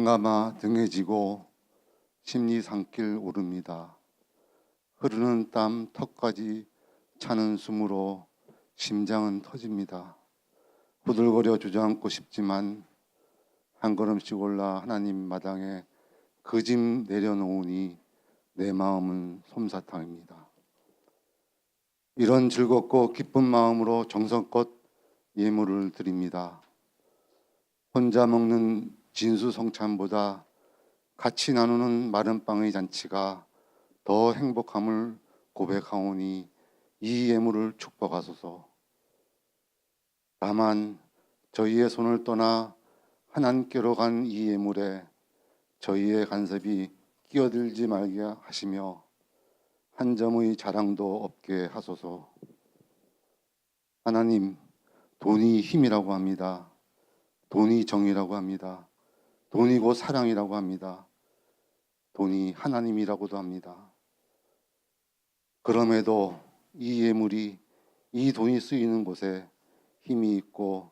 쌀 한가마 등에 지고 심리 산길 오릅니다. 흐르는 땀 턱까지 차는 숨으로 심장은 터집니다. 부들거려 주저앉고 싶지만 한 걸음씩 올라 하나님 마당에 그 짐 내려놓으니 내 마음은 솜사탕입니다. 이런 즐겁고 기쁜 마음으로 정성껏 예물을 드립니다. 혼자 먹는 진수성찬보다 같이 나누는 마른 빵의 잔치가 더 행복함을 고백하오니 이 예물을 축복하소서. 다만 저희의 손을 떠나 하나님께로 간 이 예물에 저희의 간섭이 끼어들지 말게 하시며 한 점의 자랑도 없게 하소서. 하나님, 돈이 힘이라고 합니다. 돈이 정이라고 합니다. 돈이 곧 사랑이라고 합니다. 돈이 하나님이라고도 합니다. 그럼에도 이 예물이 이 돈이 쓰이는 곳에 힘이 있고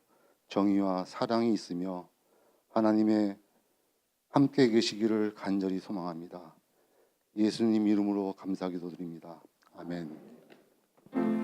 정의와 사랑이 있으며 하나님의 함께 계시기를 간절히 소망합니다. 예수님 이름으로 감사 기도 드립니다. 아멘.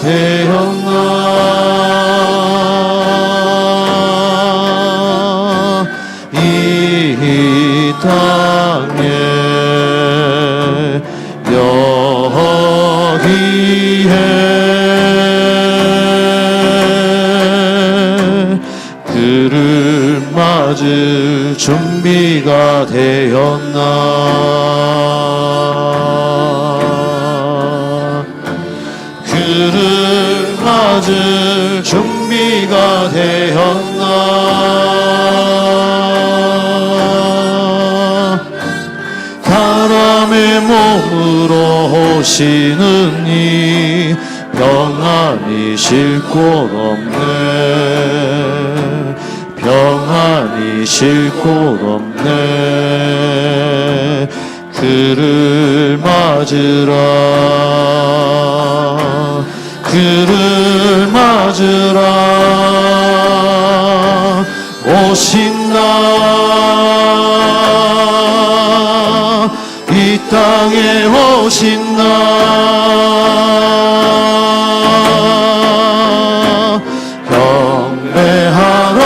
가 되었나? 사람의 몸으로 오시는 이 평안이 쉴곳 없네. 평안이 쉴곳 없네. 그를 맞으라. 그를 맞으라 오신다 이 땅에 오신다 경배하라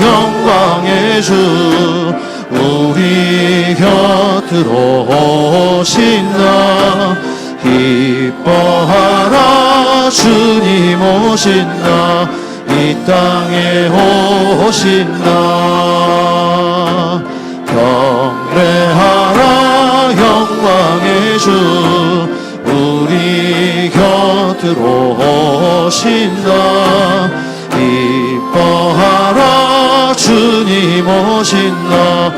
영광의 주 우리 곁으로 오신다 기뻐하라 주님 오신다 이 땅에 오신다. 경배하라 영광의 주. 우리 곁으로 오신다. 기뻐하라 주님 오신다.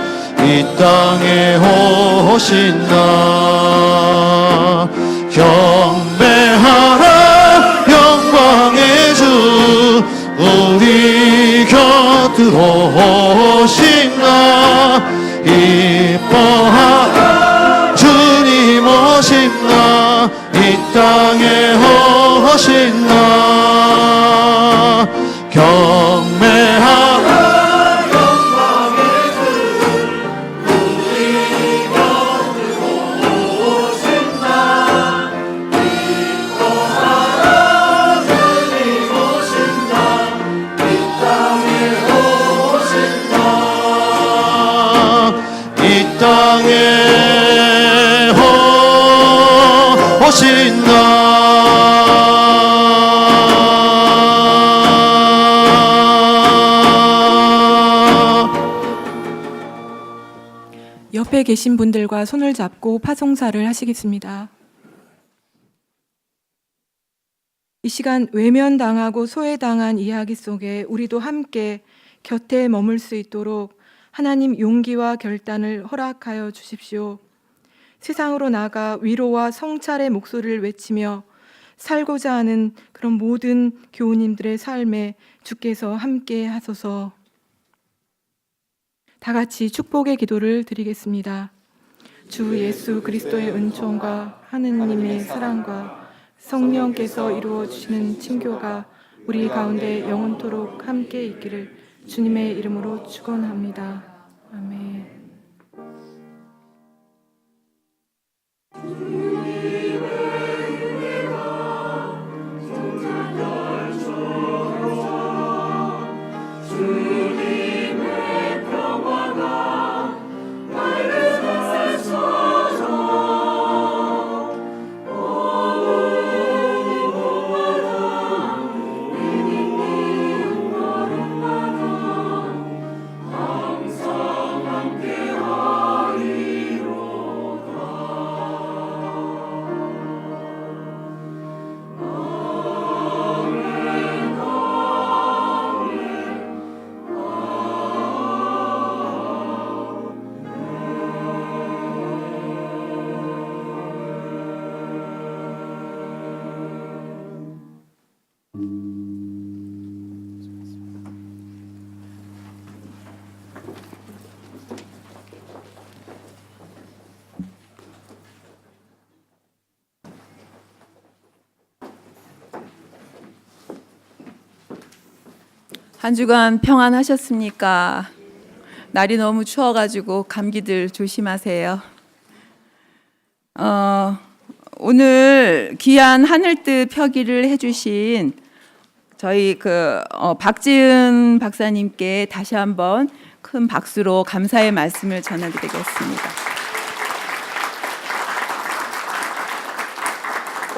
이 땅에 오신다. 경 곁으로 오신다 이뻐하라 주님 오신다 이 땅에 오신다 경배하라 땅에 오- 오신다 옆에 계신 분들과 손을 잡고 파송사를 하시겠습니다. 이 시간 외면당하고 소외당한 이야기 속에 우리도 함께 곁에 머물 수 있도록 하나님 용기와 결단을 허락하여 주십시오. 세상으로 나가 위로와 성찰의 목소리를 외치며 살고자 하는 그런 모든 교우님들의 삶에 주께서 함께 하소서. 다 같이 축복의 기도를 드리겠습니다. 주 예수 그리스도의 은총과 하느님의 사랑과 성령께서 이루어 주시는 친교가 우리 가운데 영원토록 함께 있기를 주님의 이름으로 축원합니다. 아멘. 한 주간 평안하셨습니까? 날이 너무 추워가지고 감기들 조심하세요. 어, 오늘 귀한 하늘뜻 표기를 해주신 저희 그 어, 박지은 박사님께 다시 한번 큰 박수로 감사의 말씀을 전해드리겠습니다.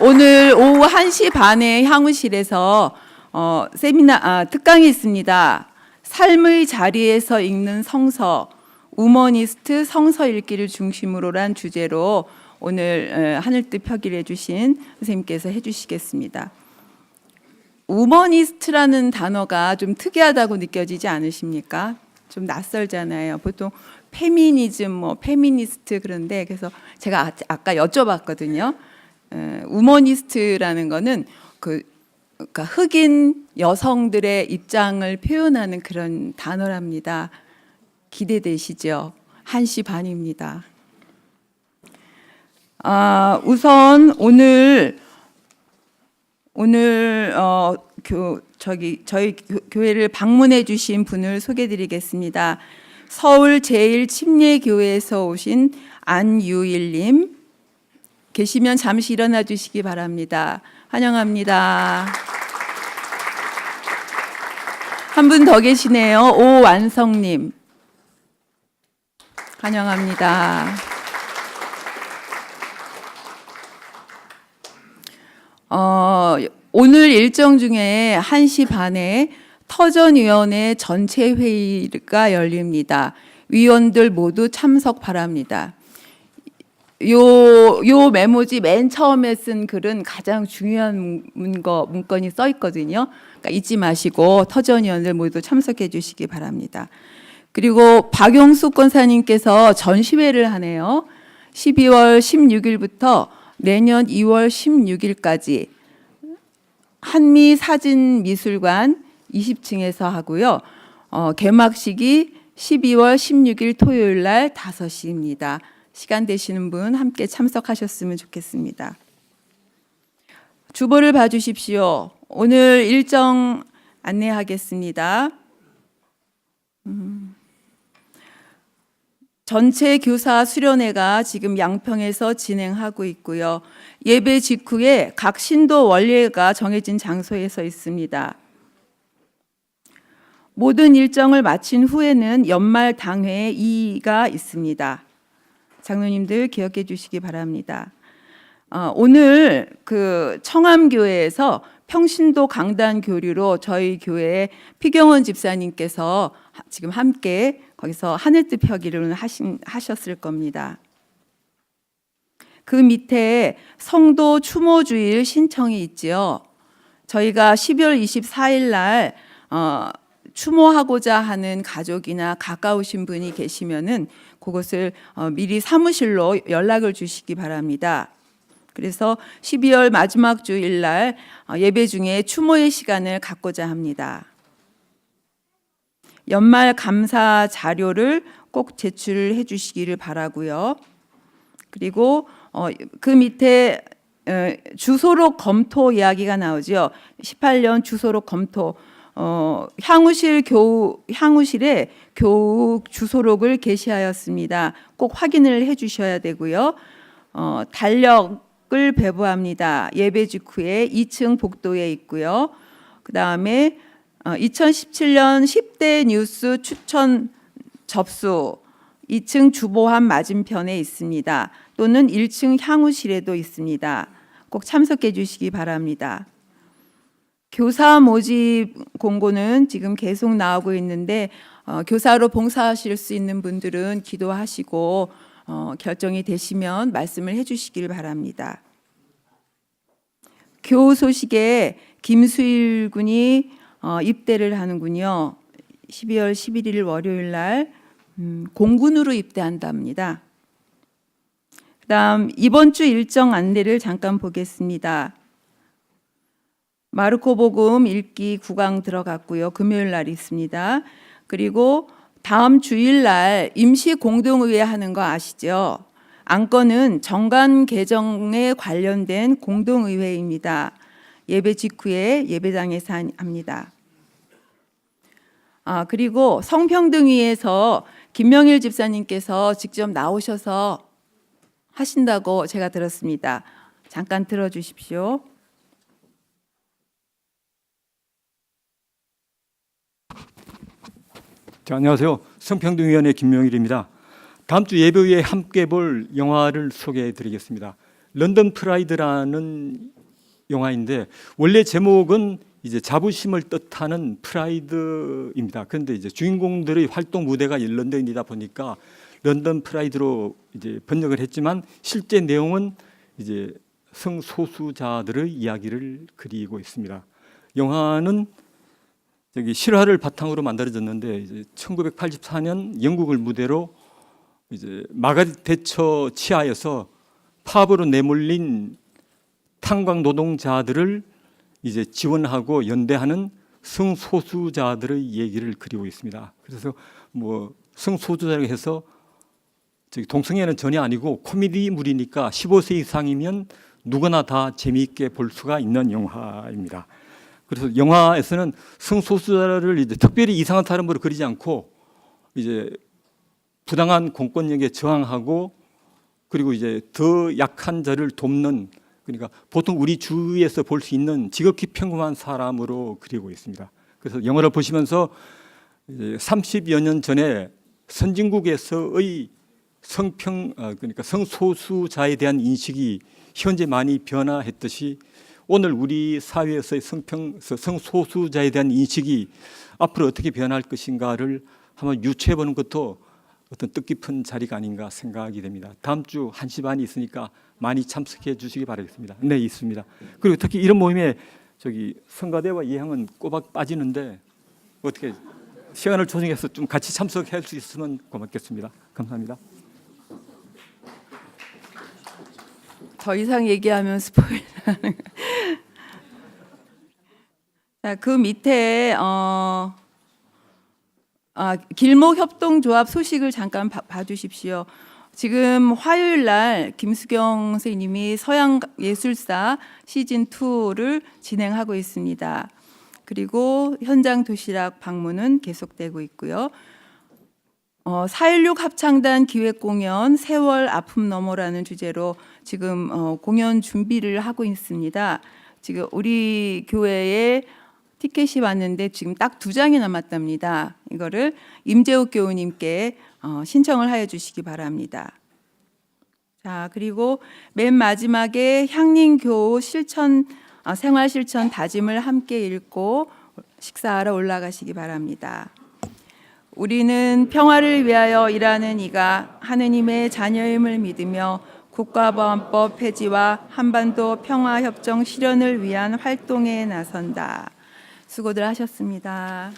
오늘 오후 1시 반에 향우실에서 어, 세미나 아, 특강이 있습니다. 삶의 자리에서 읽는 성서, 우머니스트 성서 읽기를 중심으로란 주제로 오늘 에, 하늘뜻 표기를 해주신 선생님께서 해주시겠습니다. 우머니스트라는 단어가 좀 특이하다고 느껴지지 않으십니까? 좀 낯설잖아요. 보통 페미니즘, 뭐 페미니스트 그런데 그래서 제가 아- 아까 여쭤봤거든요. 에, 우머니스트라는 거는 그 그러니까 흑인 여성들의 입장을 표현하는 그런 단어랍니다. 기대되시죠? 1시 반입니다. 아, 우선 오늘 오늘 어, 교, 저기 저희 교- 교회를 방문해 주신 분을 소개해 드리겠습니다. 서울 제일 침례교회에서 오신 안유일 님 계시면 잠시 일어나 주시기 바랍니다. 환영합니다. 한 분 더 계시네요. 오완성 님. 환영합니다. 어, 오늘 일정 중에 1시 반에 터전위원회 전체 회의가 열립니다. 위원들 모두 참석 바랍니다. 요, 요 메모지 맨 처음에 쓴 글은 가장 중요한 문거, 문건이 써 있거든요. 그러니까 잊지 마시고 터전위원들 모두 참석해 주시기 바랍니다. 그리고 박용숙 권사님께서 전시회를 하네요. 12월 16일부터 내년 2월 16일까지 한미 사진 미술관 20층에서 하고요. 어, 개막식이 12월 16일 토요일 날 5시입니다. 시간 되시는 분 함께 참석하셨으면 좋겠습니다. 주보를 봐 주십시오. 오늘 일정 안내하겠습니다. 음. 전체 교사 수련회가 지금 양평에서 진행하고 있고요. 예배 직후에 각 신도 원례가 정해진 장소에서 있습니다. 모든 일정을 마친 후에는 연말 당회 2가 있습니다. 장로님들 기억해 주시기 바랍니다. 어, 오늘 그 청암교회에서 평신도 강단 교류로 저희 교회 피경원 집사님께서 하- 지금 함께 거기서 하늘뜻 펴기를 하신, 하셨을 겁니다. 그 밑에 성도 추모 주일 신청이 있지요. 저희가 12월 24일 날 어, 추모하고자 하는 가족이나 가까우신 분이 계시면은 그것을 어, 미리 사무실로 연락을 주시기 바랍니다. 그래서 12월 마지막 주일 날 어, 예배 중에 추모의 시간을 갖고자 합니다. 연말 감사 자료를 꼭 제출해 주시기를 바라고요. 그리고 어, 그 밑에 어, 주소록 검토 이야기가 나오죠. 18년 주소록 검토 어, 향후실 교우 향후실에 교육 주소록을 게시하였습니다. 꼭 확인을 해 주셔야 되고요. 어, 달력을 배부합니다. 예배 직후에 2층 복도에 있고요. 그다음에 어, 2017년 10대 뉴스 추천 접수 2층 주보함 맞은편에 있습니다. 또는 1층 향후실에도 있습니다. 꼭 참석해 주시기 바랍니다. 교사 모집 공고는 지금 계속 나오고 있는데 어, 교사로 봉사하실 수 있는 분들은 기도하시고 어, 결정이 되시면 말씀을 해주시길 바랍니다. 교우 소식에 김수일 군이 어, 입대를 하는군요. 12월 11일 월요일 날 음, 공군으로 입대한답니다. 그다음 이번 주 일정 안내를 잠깐 보겠습니다. 마르코 복음 읽기 9강 들어갔고요. 금요일 날 있습니다. 그리고 다음 주일 날 임시 공동의회 하는 거 아시죠? 안건은 정관 개정에 관련된 공동의회입니다. 예배 직후에 예배당에서 합니다. 아, 그리고 성평등위에서 김명일 집사님께서 직접 나오셔서 하신다고 제가 들었습니다. 잠깐 들어 주십시오. 자, 안녕하세요. 성평등위원회 김명일입니다. 다음 주 예배위에 함께 볼 영화를 소개해 드리겠습니다. 런던 프라이드라는 영화인데 원래 제목은 이제 자부심을 뜻하는 프라이드입니다. 그런데 이제 주인공들의 활동 무대가 런던이다 보니까 런던 프라이드로 이제 번역을 했지만 실제 내용은 이제 성소수자들의 이야기를 그리고 있습니다. 영화는 저기 실화를 바탕으로 만들어졌는데 이제 1984년 영국을 무대로 이제 마가렛 대처 치하에서 파업으로 내몰린 탄광 노동자들을 이제 지원하고 연대하는 성소수자들의 얘기를 그리고 있습니다. 그래서 뭐 성소수자라고 해서 동성애는 전혀 아니고 코미디물이니까 15세 이상이면 누구나 다 재미있게 볼 수가 있는 영화입니다. 그래서 영화에서는 성소수자를 이제 특별히 이상한 사람으로 그리지 않고 이제 부당한 공권력에 저항하고 그리고 이제 더 약한 자를 돕는 그러니까 보통 우리 주위에서 볼 수 있는 지극히 평범한 사람으로 그리고 있습니다. 그래서 영화를 보시면서 이제 30여 년 전에 선진국에서의 성평 어, 그러니까 성소수자에 대한 인식이 현재 많이 변화했듯이 오늘 우리 사회에서의 성평 성소수자에 대한 인식이 앞으로 어떻게 변할 것인가를 한번 유추해 보는 것도 어떤 뜻깊은 자리가 아닌가 생각이 됩니다. 다음 주 1시 반이 있으니까 많이 참석해 주시기 바라겠습니다. 네, 있습니다. 그리고 특히 이런 모임에 저기 성가대와 예향은 꼬박 빠지는데 어떻게 시간을 조정해서 좀 같이 참석할 수 있으면 고맙겠습니다. 감사합니다. 더 이상 얘기하면 스포일. 자, 그 밑에 어, 아, 길목 협동조합 소식을 잠깐 봐, 봐주십시오. 지금 화요일 날 김수경 선생님이 서양 예술사 시즌 2를 진행하고 있습니다. 그리고 현장 도시락 방문은 계속되고 있고요. 어, 4.16 합창단 기획 공연 세월 아픔 너머라는 주제로 지금 어, 공연 준비를 하고 있습니다. 지금 우리 교회에 티켓이 왔는데 지금 딱 두 장이 남았답니다. 이거를 임재욱 교우님께 어, 신청을 하여 주시기 바랍니다. 자 그리고 맨 마지막에 향림 교우 실천 어, 생활 실천 다짐을 함께 읽고 식사하러 올라가시기 바랍니다. 우리는 평화를 위하여 일하는 이가 하느님의 자녀임을 믿으며 국가보안법 폐지와 한반도 평화협정 실현을 위한 활동에 나선다. 수고들 하셨습니다.